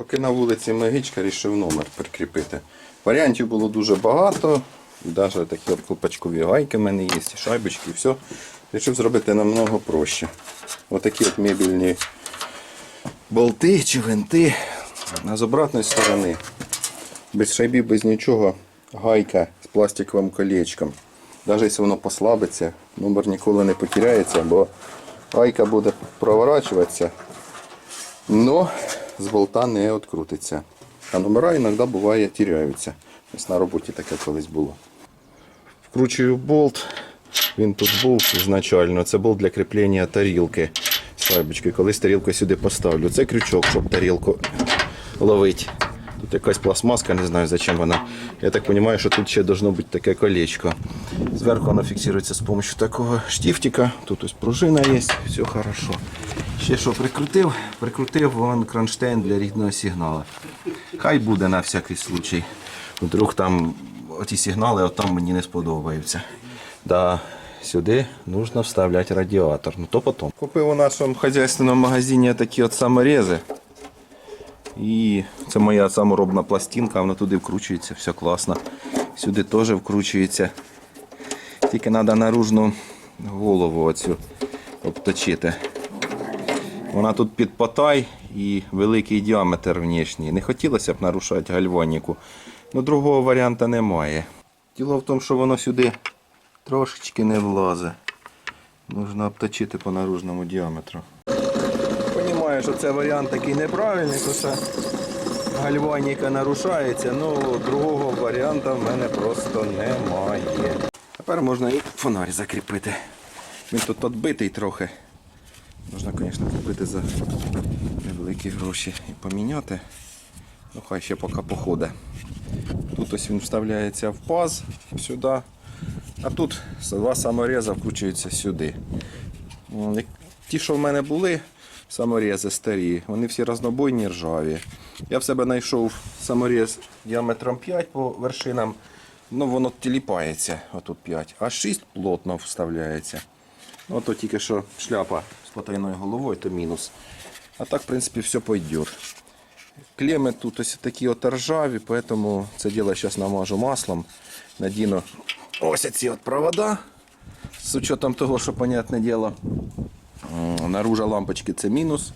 Поки на вулиці Мегичка рішив номер прикріпити. Варіантів було дуже багато. Навіть такі от колпачкові гайки в мене є, шайбочки, і все. Рішив зробити намного проще. Отакі от мебільні болти чи винти. А з обратної сторони. Без шайбів, без нічого. Гайка з пластиковим колечком. Навіть якщо воно послабиться, номер ніколи не потеряється, бо гайка буде проворачуватися, но з болта не відкрутиться. А номера іноді буває теряються. Ось на роботі таке колись було. Вкручую болт. Він тут був ізначально. Це болт для кріплення тарілки Свайбочки. Колись тарілку сюди поставлю. Це крючок, щоб тарілку ловити. Тут якась пластмаска, не знаю зачем вона. Я так розумію, що тут ще должно бути таке колечко. Зверху воно фіксується з допомогою такого штифтика. Тут ось пружина є, все хорошо. Ще що прикрутив? Прикрутив вон кронштейн для рідного сигналу. Хай буде на всякий случай. Вдруг там оті сигнали от там мені не сподобаються. Да, сюди нужно вставляти радіатор. Ну то потім. Купив у нашому хазяйственному магазині такі от саморези. І це моя саморобна пластинка, вона туди вкручується, все класно. Сюди теж вкручується. Тільки треба наружну голову оцю обточити. Вона тут під потай і великий діаметр внешній. Не хотілося б нарушати гальваніку. Ну другого варіанта немає. Діло в тому, що воно сюди трошечки не влазить. Нужно обточити по наружному діаметру. Понимаю, що це варіант такий неправильний, тому що гальваніка нарушається, ну другого варіанта в мене просто немає. Тепер можна і фонарь закріпити. Він тут відбитий трохи. Можна, звісно, купити за невеликі гроші і поміняти. Ну, хай ще поки походить. Тут ось він вставляється в паз сюди, а тут два саморези вкручуються сюди. Ті, що в мене були, саморези старі, вони всі разнобойні ржаві. Я в себе знайшов саморез діаметром 5 по вершинам, ну воно тіліпається, отут 5, а 6 плотно вставляється. Ну, Ото тільки що шляпа з потайною головою, то мінус. А так, в принципі, все пойде. Клеми тут ось такі от ржаві, поэтому це діло зараз намажу маслом. Надіну ось ці от провода. З учетом того, що, понятне діло, наружа лампочки це мінус,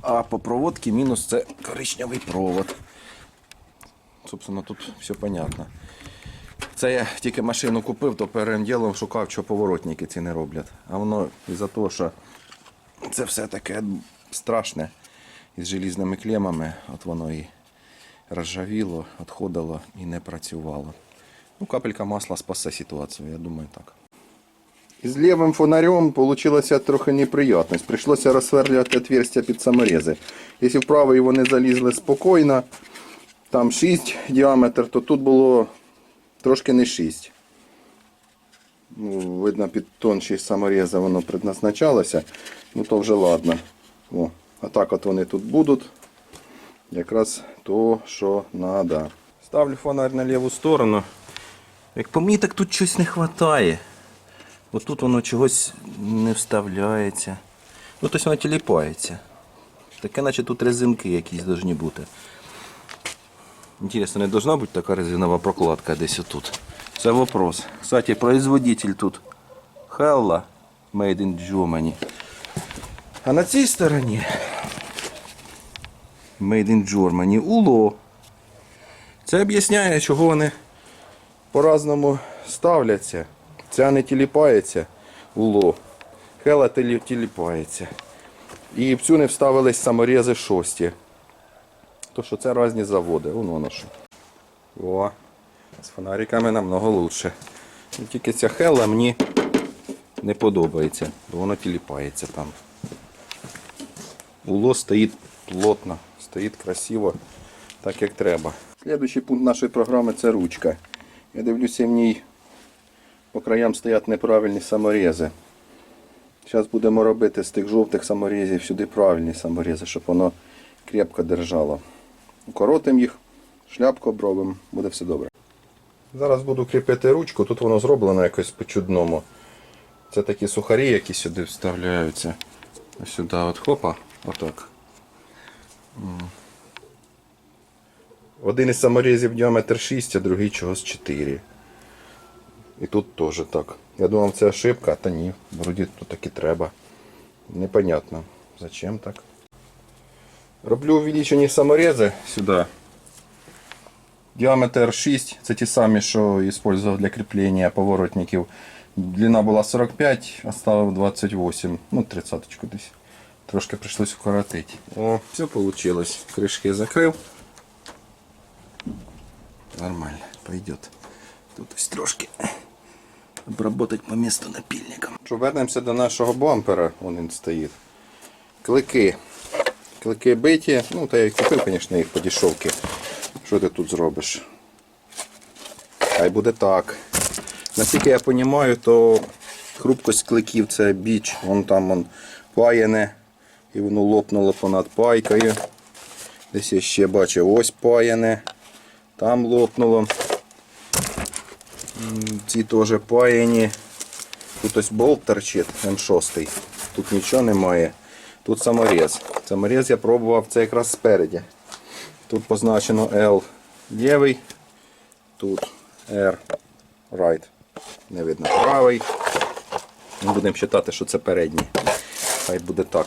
а по проводці мінус це коричневий провод. Собственно, тут все понятно. Це я тільки машину купив, то першим ділом шукав, що поворотники ці не роблять. А воно із-за того, що це все таке страшне із желізними клемами, от воно і розжавіло, відходило і не працювало. Ну, капелька масла спасе ситуацію, я думаю так. Із лівим фонарем получилася трохи неприятність. Прийшлося розсверлювати отверстия під саморези. Якщо в правий вони залізли спокійно, там 6 діаметр, то тут було трошки не 6. Ну, видно, під тонші саморези воно предназначалося. Ну то вже ладно. О, а так от вони тут будуть. Якраз то, що треба. Ставлю фонарь на ліву сторону. Як по мені, так тут щось не вистачає. Ось тут воно чогось не вставляється. Ну, тобто воно тіліпається. Таке, наче тут резинки якісь повинні бути. Інтересно, не должна бути така резинова прокладка десь отут. Це вопрос. Кстати, производитель тут Hella Made in Germany. А на цій стороні Made in Germany Уло. Це об'ясняє, чого вони по-разному ставляться. Ця не тіліпається уло. Хела тіліпається. І в цю не вставились саморези шості. То що це різні заводи. Вон воно що. О, з фонариками намного лучше. Ну, Тільки ця хела мені не подобається, бо воно тіліпається там. Уло стоїть плотно, стоїть красиво, так як треба. Слідуючий пункт нашої програми це ручка. Я дивлюся в ній по краям стоять неправильні саморези. Зараз будемо робити з тих жовтих саморезів сюди правильні саморези, щоб воно крепко держало. Укоротимо їх, шляпку обробимо, буде все добре. Зараз буду кріпити ручку, тут воно зроблено якось по-чудному. Це такі сухарі, які сюди вставляються. Сюди от хопа, отак. Один із саморізів діаметр 6, а другий чогось 4. І тут теж так. Я думав, це ошибка, а та ні. Вроді тут так і треба. Непонятно. Зачем так? Роблю увеличені саморези сюди. Діаметр 6, це ті самі, що використовував для кріплення поворотників. Длина була 45, оставив 28, ну 30 десь. Трошки прийшлось укоротити. О, все вийшло. Кришки закрив. Нормально, пойдет. Тут ось трошки Обработать по месту напильником. Що вернемося до нашого бампера, вон він стоїть. Клики. Клики биті, ну та я їх купив, звісно, їх по дешевки. Що ти тут зробиш? Хай буде так. Наскільки я розумію, то хрупкость кликів це біч, вон там вон паяне, і воно лопнуло понад пайкою. Десь я ще бачив, ось паяне, там лопнуло. Ці теж паяні. Тут ось болт торчить М6. Тут нічого немає. Тут саморез. Саморез я пробував це якраз спереді. Тут позначено L лівий, тут R right. Не видно правий. Ми будемо вважати, що це передній. Хай буде так.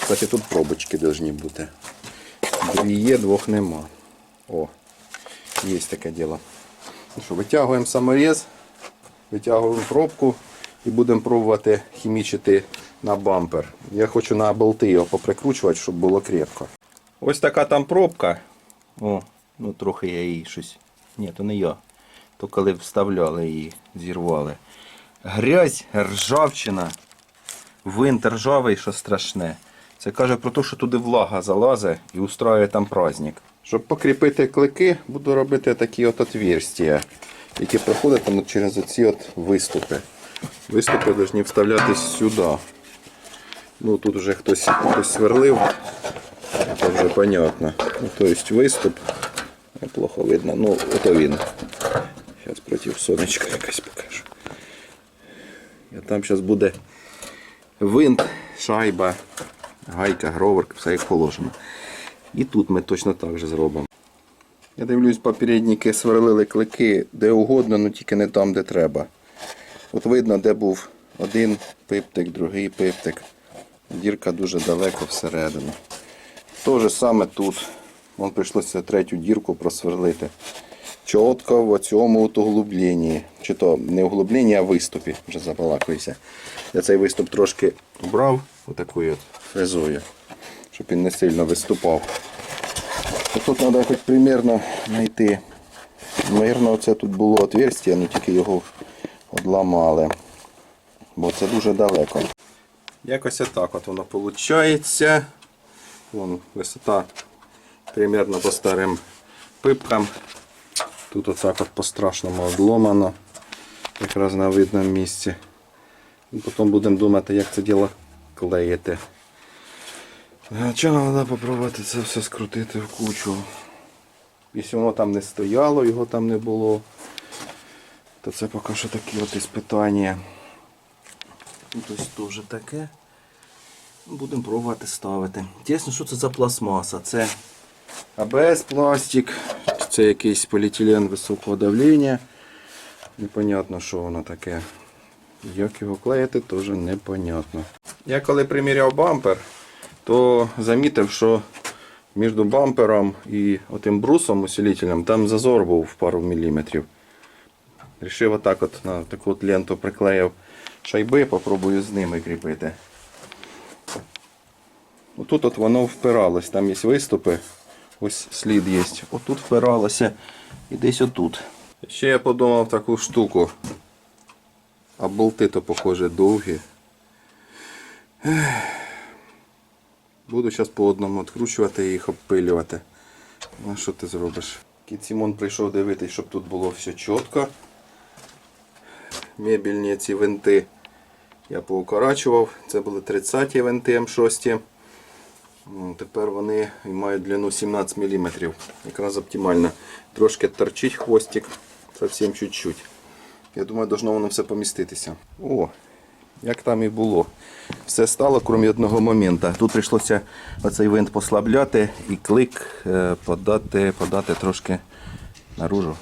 Кстати, тут пробочки повинні бути. Дві є, двох нема. О, є таке діло. Ну що, витягуємо саморез, витягуємо пробку і будемо пробувати хімічити на бампер. Я хочу на болти його поприкручувати, щоб було крепко. Ось така там пробка. О, ну трохи я її щось. Ні, то не я. То коли вставляли її, зірвали. Грязь, ржавчина. Винт ржавий, що страшне. Це каже про те, що туди влага залазить і устраює там праздник. Щоб покріпити клики, буду робити такі от отверстия, які проходитимуть через оці от виступи. Виступи повинні вставлятись сюди. Ну тут вже хтось, хтось сверлив, це вже понятно. Ну, то есть виступ. Плохо видно. Ну, ото він. Зараз проти сонечка якось покажу. І там зараз буде винт, шайба, гайка, гроверк, все як положено. І тут ми точно так же зробимо. Я дивлюсь, попередники сверлили клики де угодно, але тільки не там, де треба. От видно, де був один пиптик, другий пиптик. Дірка дуже далеко всередину. То же саме тут. Вон прийшлося третю дірку просверлити. Чітко в цьому от углубленні. Чи то не углубленні, а виступі. Вже забалакуюся. Я цей виступ трошки брав отакою от фрезою, щоб він не сильно виступав. От Тут треба хоч примірно знайти. Мирно, це тут було отверстие, але тільки його одламали. Бо це дуже далеко. Якось отак от воно виходить. Вон висота примерно по старим пипкам. Тут отак от по-страшному одломано. Якраз на видному місці. Потім будемо думати, як це діло клеїти. Чого треба попробувати це все скрутити в кучу. Якщо воно там не стояло, його там не було, то це поки що такі от іспитання. Тут ось теж таке. Будемо пробувати ставити. Тісно, що це за пластмаса? Це АБС пластик, це якийсь поліетилен високого давлення. Непонятно, що воно таке. Як його клеїти, теж непонятно. Я коли приміряв бампер, то замітив, що між бампером і отим брусом усилителем там зазор був в пару міліметрів. Рішив отак от на таку от ленту приклеїв шайби, попробую з ними кріпити. Отут от воно впиралось, там є виступи, ось слід є. Отут впиралося і десь отут. Ще я подумав таку штуку. А болти то похоже довгі. Буду зараз по одному відкручувати і їх обпилювати. Ну що ти зробиш? Кіцімон прийшов дивитись, щоб тут було все чітко. Мебільні ці винти я поукорачував. Це були 30-ті винти М6. Ну, Тепер вони мають длину 17 мм. Якраз оптимально. Трошки торчить хвостик, зовсім чуть-чуть. Я думаю, должно воно все поміститися. О, як там і було. Все стало, крім одного моменту. Тут прийшлося оцей винт послабляти і клик е, подати, подати трошки наружу.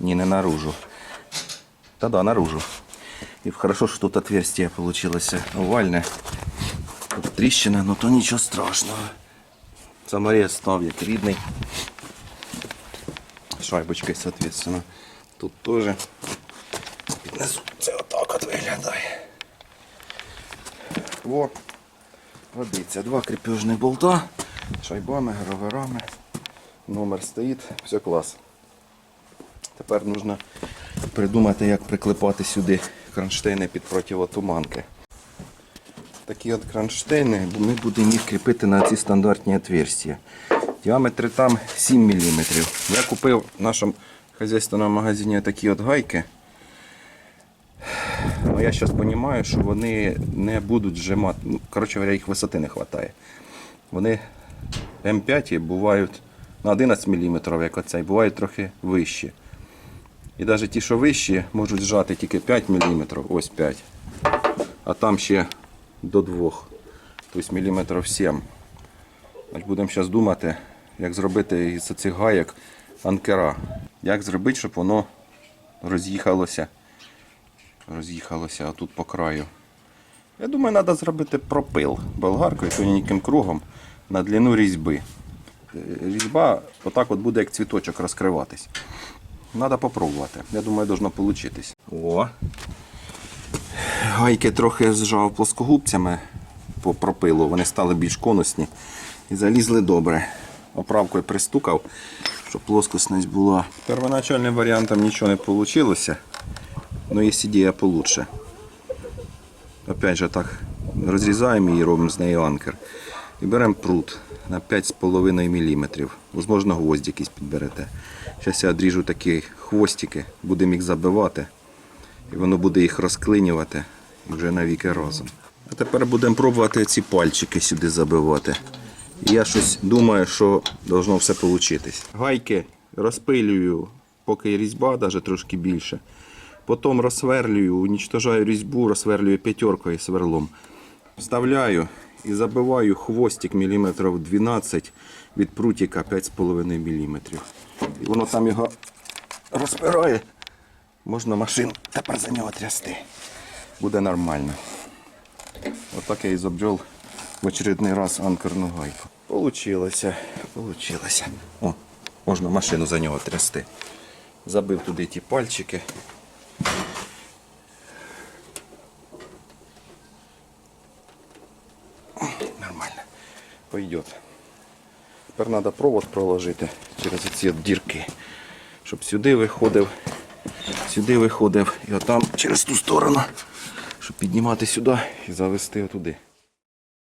Ні, не наружу. Та да, наружу. І хорошо, що тут отверстие получилось овальне. Тут тріщина, ну то нічого страшного. Саморез став як рідний. Шайбочкою, соответственно. Тут теж. Піднизу це отак от виглядає. О, годиться. Два крепежних болта, шайбами, роверами. Номер стоїть, все клас. Тепер потрібно придумати, як приклепати сюди кронштейни під противотуманки. Такі от кронштейни ми будемо їх кріпити на ці стандартні отверстия. Діаметри там 7 мм. Я купив в нашому хазяйственному магазині такі от гайки. Ну, я зараз розумію, що вони не будуть зжимати. Ну, коротше говоря, їх висоти не вистачає. Вони М5 бувають на 11 мм, як оцей, бувають трохи вищі. І навіть ті, що вищі, можуть зжати тільки 5 мм, ось 5. А там ще до 2. Тобто мм 7. Значить, будемо зараз думати, як зробити із цих гайок анкера. Як зробити, щоб воно роз'їхалося. Роз'їхалося отут по краю. Я думаю, треба зробити пропил болгаркою тоненьким кругом на длину різьби. Е, Різьба отак от буде як цвіточок розкриватись. Треба попробувати. Я думаю, должно получитись. О. Гайки трохи зжав плоскогубцями по пропилу, вони стали більш конусні і залізли добре. Оправкою пристукав, щоб плоскосність була. Первоначальним варіантом нічого не вийшло. Но є ідея получше. Опять же так розрізаємо її, робимо з неї анкер. І беремо прут на 5,5 мм. Можливо, гвоздь якийсь підберете. Зараз я відріжу такі хвостики, будемо їх забивати. І воно буде їх розклинювати і вже навіки разом. А тепер будемо пробувати ці пальчики сюди забивати. Я щось думаю, що должно все получитись. Гайки розпилюю, поки різьба, навіть трошки більше. Потім розсверлюю, уничтожаю різьбу, розсверлюю п'ятеркою сверлом. Вставляю і забиваю хвостик міліметрів 12 від прутика 5,5 мм. І воно там його розпирає. Можна машину тепер за нього трясти. Буде нормально. Отак я і забджол в очередний раз анкерну гайку. Получилося. Получилося. О, можна машину за нього трясти. Забив туди ті пальчики. Нормально. Пойдет. Тепер треба провод проложити через ці дірки, щоб сюди виходив, сюди виходив і отам через ту сторону, щоб піднімати сюди і завести отуди.